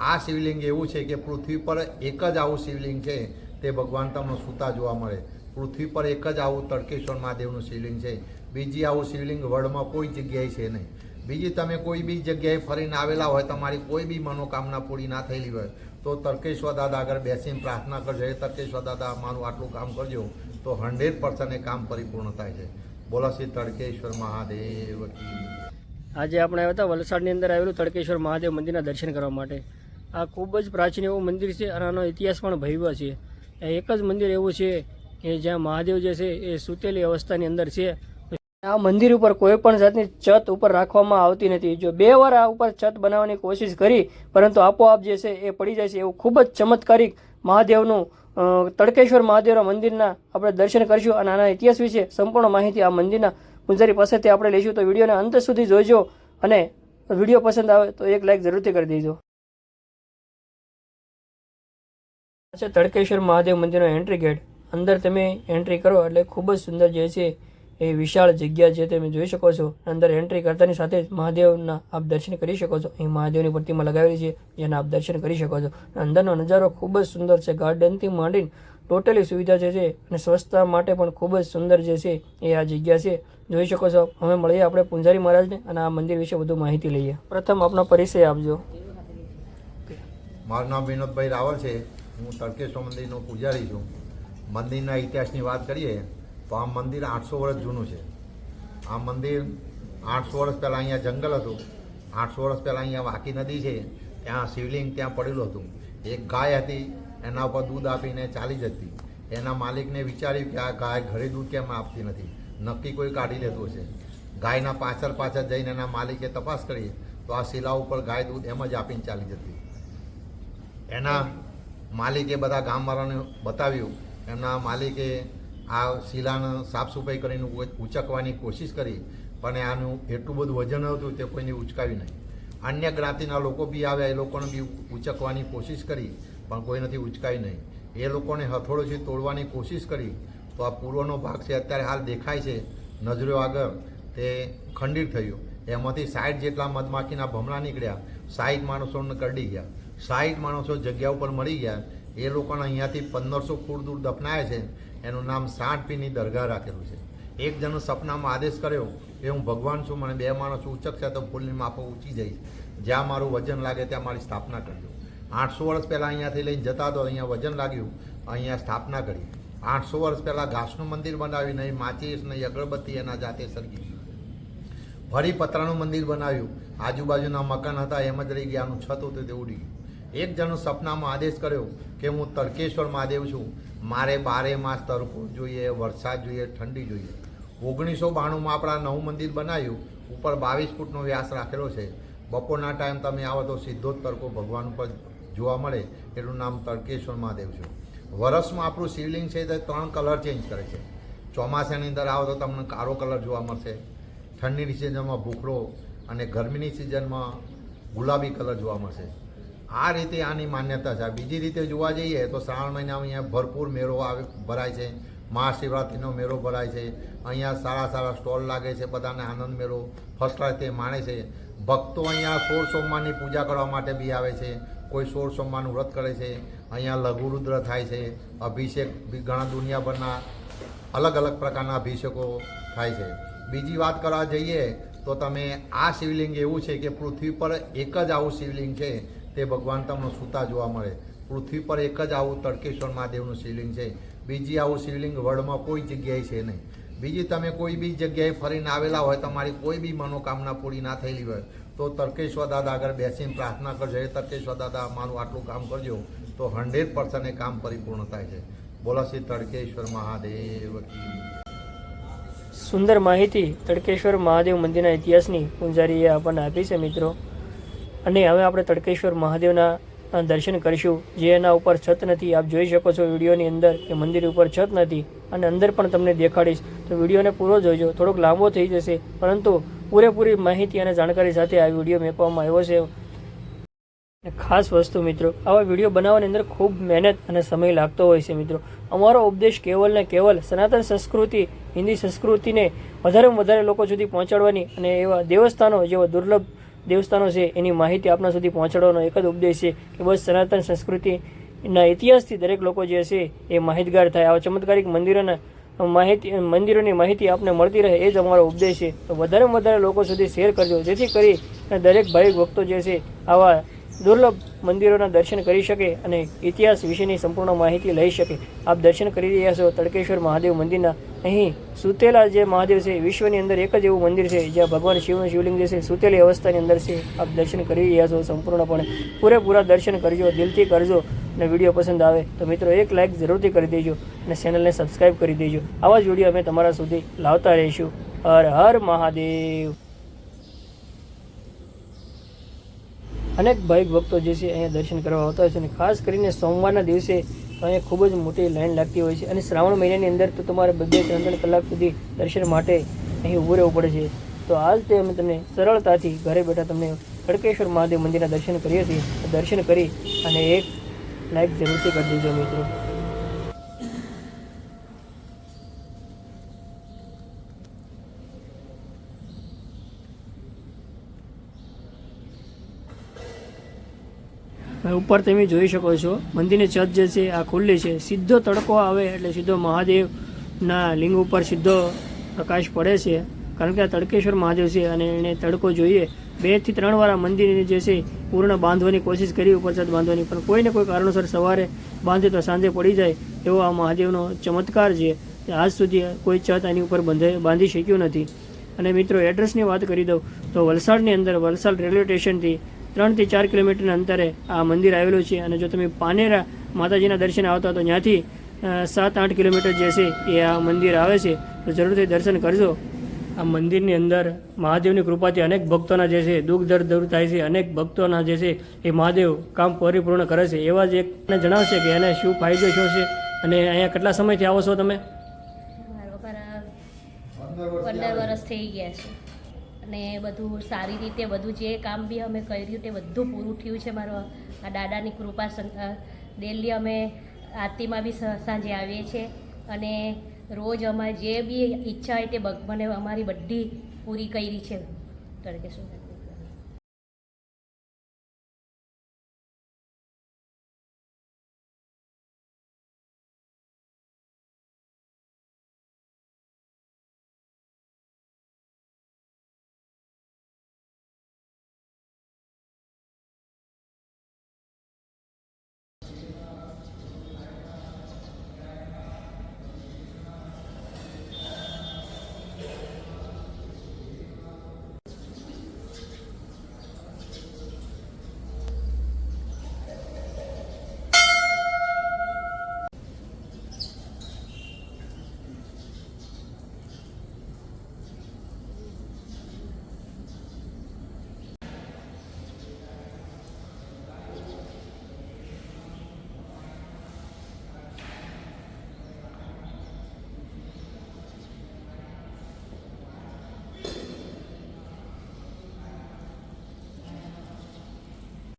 આ શિવલિંગ એવું છે કે પૃથ્વી પર એક જ આવું શિવલિંગ છે, તે ભગવાન તમને સૂતા જોવા મળે. પૃથ્વી પર એક જ આવું તડકેશ્વર મહાદેવનું શિવલિંગ છે. બીજી આવું શિવલિંગ વર્લ્ડમાં કોઈ જગ્યાએ છે નહીં. બીજી તમે કોઈ બી જગ્યાએ ફરીને આવેલા હોય, તમારી કોઈ બી મનોકામના પૂરી ના થયેલી હોય, તો તર્કેશ્વર દાદા આગળ બેસીને પ્રાર્થના કરજો. એ તર્કેશ્વર દાદા, મારું આટલું કામ કરજો, તો હંડ્રેડ પર્સન્ટ એ કામ પરિપૂર્ણ થાય છે. બોલો શ્રી તડકેશ્વર મહાદેવ આજે આપણે આવ્યા હતા વલસાડની અંદર આવેલું તડકેશ્વર મહાદેવ મંદિરના દર્શન કરવા માટે. આ ખૂબ જ પ્રાચીન એવું મંદિર છે અને આનો ઇતિહાસ પણ ભવ્ય છે. એક જ મંદિર એવું છે કે જ્યાં મહાદેવ જે છે એ સૂતેલી અવસ્થાની અંદર છે. આ મંદિર ઉપર કોઈ પણ જાતની છત ઉપર રાખવામાં આવતી નથી. જો બે વાર આ ઉપર છત બનાવવાની કોશિશ કરી, પરંતુ આપોઆપ જે છે એ પડી જાય છે એવું ખૂબ જ ચમત્કારિક મહાદેવનું તડકેશ્વર મહાદેવના મંદિરના આપણે દર્શન કરીશું અને આના ઇતિહાસ વિશે સંપૂર્ણ માહિતી આ મંદિરના પૂજારી પાસેથી આપણે લઈશું. તો વિડીયોને અંત સુધી જોઈજો અને વીડિયો પસંદ આવે તો એક લાઇક જરૂરથી કરી દેજો. છે તડકેશ્વર મહાદેવ મંદિરનો એન્ટ્રી ગેટ અંદર તમે એન્ટ્રી કરો એટલે ખૂબ જ સુંદર જે છે એ વિશાળ જગ્યા છે તમે જોઈ શકો છો. અંદર એન્ટ્રી કરતાની સાથે જ મહાદેવના આપ દર્શન કરી શકો છો. અહીં મહાદેવની પ્રતિમા લગાવેલી છે, જેના આપ દર્શન કરી શકો છો. અંદરનો નજારો ખૂબ જ સુંદર છે. ગાર્ડનથી માંડીને ટોટલી સુવિધા જે છે અને સ્વચ્છતા માટે પણ ખૂબ જ સુંદર જે છે એ આ જગ્યા છે. જોઈ શકો છો. હવે મળીએ આપણે પૂંજારી મહારાજને અને આ મંદિર વિશે વધુ માહિતી લઈએ. પ્રથમ આપનો પરિચય આપજો. મારું નામ વિનોદભાઈ રાવલ છે. હું તરકેશ્વર મંદિરનો પૂજારી છું. મંદિરના ઇતિહાસની વાત કરીએ, તો આ મંદિર આઠસો વર્ષ જૂનું છે. આ મંદિર આઠસો વર્ષ પહેલાં અહીંયા જંગલ હતું. આઠસો વર્ષ પહેલાં અહીંયા વાકી નદી છે. ત્યાં શિવલિંગ ત્યાં પડેલું હતું. એક ગાય હતી, એના ઉપર દૂધ આપીને ચાલી જતી. એના માલિકને વિચાર્યું કે આ ગાય ઘરે દૂધ કેમ આપતી નથી? નક્કી કોઈ કાઢી લેતું હશે. ગાયના પાછળ પાછળ જઈને એના માલિકે તપાસ કરી, તો આ શિલા ઉપર ગાય દૂધ એમ જ આપીને ચાલી જતી. એના માલિકે બધા ગામવાળાને બતાવ્યું. એમના માલિકે આ શિલાને સાફ સફાઈ કરીને ઉચકવાની કોશિશ કરી, પણ આનું એટલું બધું વજન હતું તે કોઈને ઉચકાવ્યું નહીં. અન્ય જ્ઞાતિના લોકો બી આવ્યા, એ લોકોને બી ઉચકવાની કોશિશ કરી, પણ કોઈ નથી ઉચકાવી નહીં. એ લોકોને હથોડોથી તોડવાની કોશિશ કરી, તો આ પૂર્વનો ભાગ છે, અત્યારે હાલ દેખાય છે, નજરો આગળ, તે ખંડિત થયું. એમાંથી સાઠ જેટલા મધમાખીના ભમરા નીકળ્યા સાઠ માણસોને કરડી ગયા. સાઠ માણસો જગ્યા ઉપર મળી ગયા. એ લોકોને અહીંયાથી પંદરસો ફૂટ દૂર દફનાયા છે. એનું નામ સાઠ પીની દરગાહ રાખેલું છે. એક જણ સપનામાં આદેશ કર્યો કે હું ભગવાન છું, મને બે માણસ ઉચકશે તો ફૂલની માફો ઊંચી જઈશ. જ્યાં મારું વજન લાગે ત્યાં મારી સ્થાપના કરજો. આઠસો વર્ષ પહેલાં અહીંયાથી લઈને જતા તો અહીંયા વજન લાગ્યું. અહીંયા સ્થાપના કરી. આઠસો વર્ષ પહેલાં ઘાસનું મંદિર બનાવ્યું, નહીં માચીસ, નહીં અગરબત્તી, એના જાતે સરગી. ફરી પતરાનું મંદિર બનાવ્યું. આજુબાજુના મકાન હતા, એમ જ રહી ગયા, આનું છત હતું તે ઉડી ગયું. એક જણ સપનામાં આદેશ કર્યો કે હું તડકેશ્વર મહાદેવ છું. મારે બારે માસ તડકો જોઈએ, વરસાદ જોઈએ, ઠંડી જોઈએ. ઓગણીસો બાણુંમાં આપણા નવું મંદિર બનાવ્યું. ઉપર બાવીસ ફૂટનો વ્યાસ રાખેલો છે. બપોરના ટાઈમ તમે આવો તો સીધો જ તડકો ભગવાન ઉપર જોવા મળે એનું નામ તડકેશ્વર મહાદેવ છે. વરસમાં આપણું શિવલિંગ છે તે ત્રણ કલર ચેન્જ કરે છે. ચોમાસાની અંદર આવો તો તમને કાળો કલર જોવા મળશે. ઠંડીની સિઝનમાં ભૂખરો અને ગરમીની સિઝનમાં ગુલાબી કલર જોવા મળશે. આ રીતે આની માન્યતા છે. બીજી રીતે જોવા જઈએ તો શ્રાવણ મહિનામાં અહીંયા ભરપૂર મેળો આવે, ભરાય છે. મહાશિવરાત્રિનો મેળો ભરાય છે. અહીંયા સારા સારા સ્ટોલ લાગે છે, બધાને આનંદ મેળો. ફર્સ્ટ ક્લાસ તે માણે છે. ભક્તો અહીંયા સોળ સોમવારની પૂજા કરવા માટે બી આવે છે. કોઈ સોળ સોમવારનું વ્રત કરે છે. અહીંયા લઘુરુદ્ર થાય છે. અભિષેક બી ઘણા દુનિયાભરના અલગ અલગ પ્રકારના અભિષેકો થાય છે. બીજી વાત કરવા જઈએ તો તમે આ શિવલિંગ એવું છે કે પૃથ્વી પર એક જ આવું શિવલિંગ છે. તે ભગવાન તમને સૂતા જોવા મળે. પૃથ્વી પર એક જ આવું તડકેશ્વર મહાદેવનું શિવલિંગ છે. બીજી આવું શિવલિંગ વર્લ્ડમાં કોઈ જગ્યાએ છે નહીં. બીજી તમે કોઈ બી જગ્યાએ ફરીને આવેલા હોય, તમારી કોઈ બી મનોકામના પૂરી ના થયેલી હોય, તો તર્કેશ્વર દાદા આગળ બેસીને પ્રાર્થના કરજો. એ તર્કેશ્વર દાદા મારું આટલું કામ કરજો, તો હંડ્રેડ પર્સન્ટ એ કામ પરિપૂર્ણ થાય છે. બોલો શ્રી તડકેશ્વર મહાદેવ સુંદર માહિતી તડકેશ્વર મહાદેવ મંદિરના ઇતિહાસની પૂંજારીએ આપણને આપી છે, મિત્રો. અને હવે આપણે તડકેશ્વર મહાદેવના દર્શન કરીશું. જે એના ઉપર છત નથી. આપ જોઈ શકો છો વિડીયોની અંદર કે મંદિર ઉપર છત નથી અને અંદર પણ તમને દેખાડીશ. તો વિડીયોને પૂરો જોજો. થોડોક લાંબો થઈ જશે, પરંતુ પૂરેપૂરી માહિતી અને જાણકારી સાથે આ વીડિયો મેકવામાં આવ્યો છે. ખાસ વસ્તુ મિત્રો, આવા વીડિયો બનાવવાની અંદર ખૂબ મહેનત અને સમય લાગતો હોય છે મિત્રો. અમારો ઉપદેશ કેવલ ને કેવલ સનાતન સંસ્કૃતિ, હિન્દી સંસ્કૃતિને વધારેમાં વધારે લોકો સુધી પહોંચાડવાની અને એવા દેવસ્થાનો જેવા દુર્લભ દેવસ્થાનો છે, એની માહિતી આપણા સુધી પહોંચાડવાનો એક જ ઉપદેશ છે કે બસ સનાતન સંસ્કૃતિના ઇતિહાસથી દરેક લોકો જે છે, એ માહિતગાર થાય. આવા ચમત્કારિક મંદિરોના માહિતી, મંદિરોની માહિતી આપને મળતી રહે, એ જ અમારો ઉપદેશ છે. તો વધારેમાં વધારે લોકો સુધી શેર કરજો. જેથી કરી દરેક ભાવિક ભક્તો જે છે, આવા દુર્લભ મંદિરોના દર્શન કરી શકે અને ઇતિહાસ વિશેની સંપૂર્ણ માહિતી લઈ શકે. આપ દર્શન કરી રહ્યા છો તડકેશ્વર મહાદેવ મંદિરના. અહીં સુતેલા જે મહાદેવ છે, વિશ્વની અંદર એક જ એવું મંદિર છે, જ્યાં ભગવાન શિવનું શિવલિંગ જે છે, સુતેલી અવસ્થાની અંદર છે. આપ દર્શન કરી રહ્યા છો સંપૂર્ણપણે. પૂરેપૂરા દર્શન કરજો, દિલથી કરજો અને વીડિયો પસંદ આવે તો મિત્રો એક લાઇક જરૂરથી કરી દેજો અને ચેનલને સબસ્ક્રાઈબ કરી દેજો. આવા જ વીડિયો અમે તમારા સુધી લાવતા રહીશું. હર હર મહાદેવ. અનેક ભાવિક ભક્તો જે છે અહીંયા દર્શન કરવા આવતા હોય છે અને ખાસ કરીને સોમવારના દિવસે અહીંયા ખૂબ જ મોટી લાઈન લાગતી હોય છે અને શ્રાવણ મહિનાની અંદર તો તમારે બે ત્રણ ત્રણ કલાક સુધી દર્શન માટે અહીં ઊભું રહેવું પડે છે. તો આજ તે અમે તમને સરળતાથી ઘરે બેઠા તમને ખડકેશ્વર મહાદેવ મંદિરના દર્શન કરીએ છીએ. દર્શન કરી અને એક લાઈક જરૂરથી કરી દેજો મિત્રો. ઉપર તમે જોઈ શકો છો, મંદિરની છત જે છે આ ખુલ્લી છે. સીધો તડકો આવે એટલે સીધો મહાદેવના લિંગ ઉપર સીધો પ્રકાશ પડે છે. કારણ કે આ તડકેશ્વર મહાદેવ છે અને એને તડકો જોઈએ. બેથી ત્રણ વાર મંદિરની જે છે પૂર્ણ બાંધવાની કોશિશ કરી ઉપર છત બાંધવાની. પણ કોઈને કોઈ કારણોસર સવારે બાંધે તો સાંજે પડી જાય એવો આ મહાદેવનો ચમત્કાર છે કે આજ સુધી કોઈ છત આની ઉપર બંધે, બાંધી શક્યું નથી. અને મિત્રો એડ્રેસની વાત કરી દઉં તો વલસાડની અંદર વલસાડ રેલવે સ્ટેશનથી ત્રણથી ચાર કિલોમીટરના અંતરે આ મંદિર આવેલું છે અને જો તમે પાનેરા માતાજીના દર્શન આવતા તો ત્યાંથી સાત આઠ કિલોમીટર જે છે એ આ મંદિર આવે છે. તો જરૂરથી દર્શન કરજો. આ મંદિરની અંદર મહાદેવની કૃપાથી અનેક ભક્તોના જે છે દુઃખ, દર્દ દૂર થાય છે. અનેક ભક્તોના જે છે એ મહાદેવ કામ પરિપૂર્ણ કરે છે. એવા જ એકને જણાવશે કે એને શું ફાયદો શું છે અને અહીંયા કેટલા સમયથી આવો છો તમે? પંદર વર્ષ થઈ ગયા છે. અને બધું સારી રીતે બધું જે કામ બી અમે કર્યું તે બધું પૂરું થયું છે મારો આ દાદાની કૃપા ડેલી અમે આરતીમાં બી સાંજે આવીએ છીએ. અને રોજ અમારે જે બી ઈચ્છા હોય તે મને અમારી બધી પૂરી કરી છે. તડકેશ્વર